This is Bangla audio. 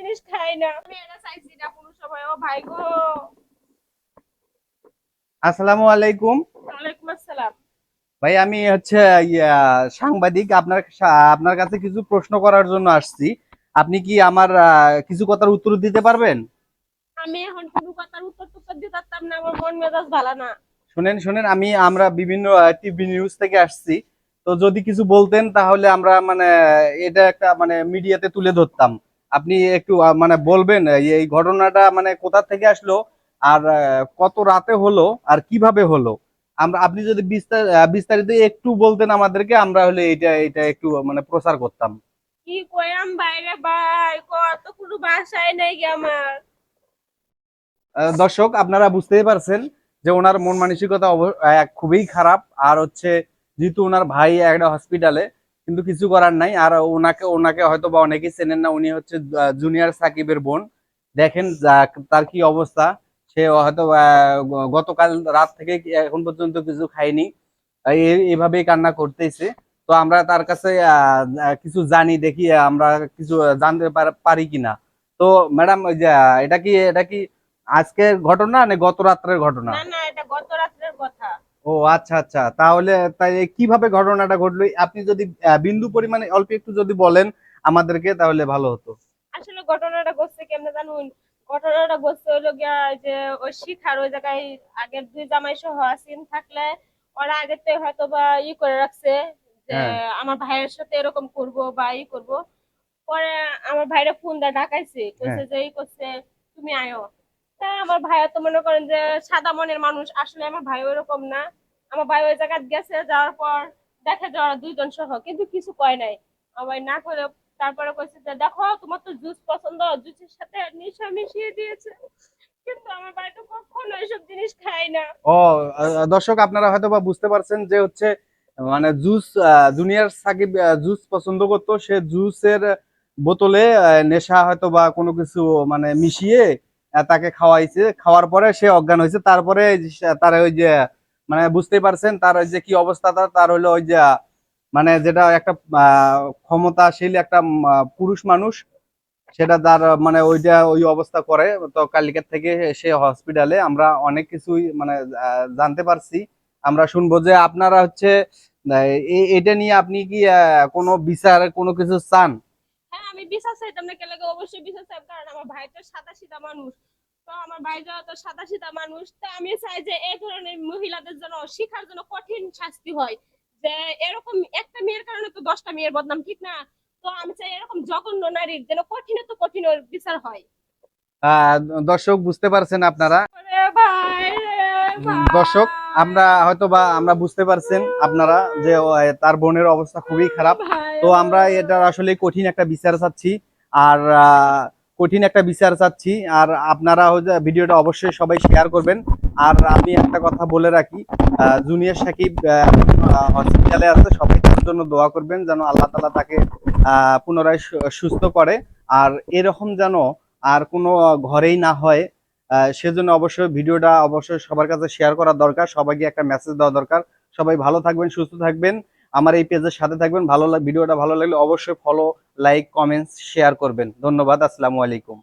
জিনিস খাই না। আমি এটা চাইছি না কোনো সময়। ও ভাই গো। আসসালামু আলাইকুম। ওয়ালাইকুম আসসালাম। ভাই আমি হচ্ছে সাংবাদিক। আপনার আপনার কাছে কিছু প্রশ্ন করার জন্য আসছি। আপনি কি আমার কিছু কথার উত্তর দিতে পারবেন? আমি এখন কোনো কথার উত্তর দিতে পারতাম না। আমার মন মেজাজ ভালো না। শুনেন শুনেন আমি আমরা বিভিন্ন টিভি নিউজ থেকে আসছি। তো যদি কিছু বলতেন তাহলে আমরা মানে এটা একটা মানে মিডিয়াতে তুলে ধরতাম। আপনি একটু মানে বলবেন এই ঘটনাটা মানে কোথা থেকে আসলো আর কত রাতে হলো আর কীভাবে হলো? আমরা আপনি যদি বিস্তার বিস্তারিত একটু বলতেন আমাদেরকে আমরা হলে এটা এটা একটু মানে প্রচার করতাম। কি কয়াম বাইরে ভাই কত কোনো বাসায় নাই আমার? দর্শক আপনারা বুঝতেই পারছেন যে ওনার মন মানসিকতা খুবই খারাপ। আর হচ্ছে যেহেতু ওনার ভাই একটা হসপিটালে কিন্তু কিছু করার নাই। আর ওনাকে ওনাকে হয়তো বা অনেকেই চেনেন না। উনি হচ্ছে জুনিয়র সাকিবের বোন। দেখেন তার কি অবস্থা। সে হয়তো গতকাল রাত থেকে এখন পর্যন্ত কিছু খায়নি। এভাবেই কান্না করতেছে। তো আমরা তার কাছে কিছু জানি, দেখি আমরা কিছু জানতে পার- কিনা। তো ম্যাডাম এটা কি এটা কি আজকের ঘটনা না গত রাত্রের ঘটনা? না না, এটা গত রাত্রের কথা। ও আচ্ছা আচ্ছা। তাহলে তাই কীভাবে ঘটনাটা ঘটলো? আপনি যদি বিন্দু পরিমাণে অল্প একটু যদি বলেন আমাদেরকে তাহলে ভালো হতো। আসলে ঘটনাটা ঘটছে কেমনে জানুন? ঘটনাটা ঘটছে হলো গিয়া যে ওই শিখার ওই জায়গায় আগের দুই জামাই সহ আসিন থাকলে ওরা আগে থেকে হয়তো বা ই করে রাখছে যে হ্যাঁ। আমার ভাইয়ের সাথে এরকম করব বা ই করব। পরে আমার ভাইরা ফোন দা ডাকাইছে কইছে যে ই করছে তুমি আয়ো। তা আমার ভাইয়া তো মনে করেন যে সাদা মনের মানুষ, আসলে আমার ভাই ওরকম না। আমার ভাই ওই জায়গায় গেছে, যাওয়ার পর দেখে যে ওরা দুইজন সহ, কিন্তু কিছু কয় নাই। আমার না করে তারপরে কইছে যে, দেখো, তোমার তো জুস পছন্দ, জুসের সাথে নেশা মিশিয়ে দিয়েছে। জিনিস খায় না। ও দর্শক, আপনারা হয়তো বা বুঝতে পারছেন যে হচ্ছে মানে জুস জুনিয়র সাকিব জুস পছন্দ করতো। সে জুসের বোতলে নেশা হয়তো বা কোনো কিছু মানে মিশিয়ে তাকে খাওয়াইছে। খাওয়ার পরে সে অজ্ঞান হয়েছে। তারপরে তার ওই যে মানে বুঝতেই পারছেন, তার ওই যে কি অবস্থা, তার হলো ওই যে মানে যেটা একটা ক্ষমতাশীল একটা পুরুষ মানুষ, সেটা তার মানে ওইটা ওই অবস্থা করে। তো কালকের থেকে সে হসপিটালে আমরা অনেক কিছুই মানে জানতে পারছি। আমরা শুনব যে আপনারা হচ্ছে এটা নিয়ে আপনি কি কোনো বিচার, কোনো কিছু চান? বিশ্বাস চাইতাম না কেলে অবশ্যই কারণ আমার ভাই তো মানুষ। তো আমার ভাই যাওয়া তো মানুষ তো আমি চাই যে এই ধরনের মহিলাদের জন্য শিখার জন্য কঠিন শাস্তি হয়। যে এরকম একটা মেয়ের কারণে তো দশটা মেয়ের বদনাম ঠিক না? তো আমি চাই এরকম জঘন্য নারীর যেন কঠিনে তো কঠিন বিচার হয়। দর্শক বুঝতে পারছেন আপনারা। দর্শক আমরা হয়তো বা আমরা বুঝতে পারছেন আপনারা যে তার বোনের অবস্থা খুবই খারাপ। তো আমরা এটার আসলে কঠিন একটা বিচার চাচ্ছি। আর কঠিন একটা বিচার চাচ্ছি। আর আপনারা ভিডিওটা অবশ্যই সবাই শেয়ার করবেন। আর আমি একটা কথা বলে রাখি জুনিয়র সাকিব হসপিটালে আছে। সবাই তার জন্য দোয়া করবেন যেন আল্লাহ তালা তাকে পুনরায় সুস্থ করে। আর এরকম যেন আর কোনো ঘরেই না হয় সেজন্য অবশ্যই ভিডিওটা অবশ্যই সবার কাছে শেয়ার করা দরকার, সবাইকে একটা মেসেজ দেওয়া দরকার। সবাই ভালো থাকবেন, সুস্থ থাকবেন, আমার এই পেজের সাথে থাকবেন। ভালো ভিডিওটা ভালো লাগলে অবশ্যই ফলো লাইক কমেন্টস শেয়ার করবেন। ধন্যবাদ, আসসালামু আলাইকুম।